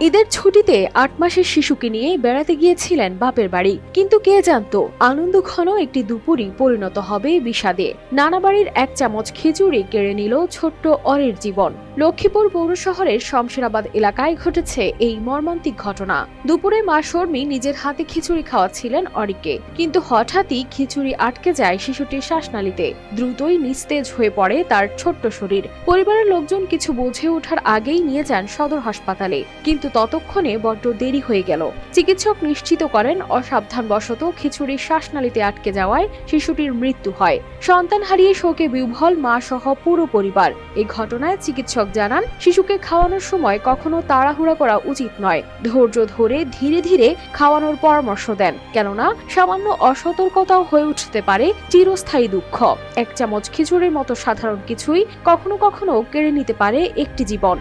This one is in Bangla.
ঈদের ছুটিতে আট মাসের শিশুকে নিয়ে বেড়াতে গিয়েছিলেন বাপের বাড়ি। কিন্তু কে জানত, আনন্দ ঘন একটি দুপুরই পরিণত হবে বিষাদে। নানা বাড়ির এক চামচ খিচুড়ি কেড়ে নিল ছোট্ট অরের জীবন। লক্ষ্মীপুর পৌর শহরের শমশেরাবাদ এলাকায় ঘটেছে এই মর্মান্তিক ঘটনা। দুপুরে মা শর্মী নিজের হাতে খিচুড়ি খাওয়াচ্ছিলেন অরিককে। কিন্তু হঠাৎই খিচুড়ি আটকে যায় শিশুটির শ্বাসনালীতে। দ্রুতই নিস্তেজ হয়ে পড়ে তার ছোট্ট শরীর। পরিবারের লোকজন কিছু বুঝে ওঠার আগেই নিয়ে যান সদর হাসপাতালে। কিন্তু ততক্ষণে বড্ড দেরি হয়ে গেল। চিকিৎসক নিশ্চিত করেন অসাবধানবশত খিচুড়ির শ্বাসনালীতে আটকে যাওয়ায় শিশুটির মৃত্যু হয়। সন্তান হারিয়ে শোকে বিহ্বল মা সহ পুরো পরিবার। এই ঘটনায় চিকিৎসক জানান, শিশুকে খাওয়ানোর সময় কখনো তাড়াহুড়া করা উচিত নয়। ধৈর্য ধরে ধীরে ধীরে খাওয়ানোর পরামর্শ দেন, কেননা সামান্য অসতর্কতাও হয়ে উঠতে পারে চিরস্থায়ী দুঃখ। এক চামচ খিচুড়ির মতো সাধারণ কিছুই কখনো কখনো কেড়ে নিতে পারে একটি জীবন।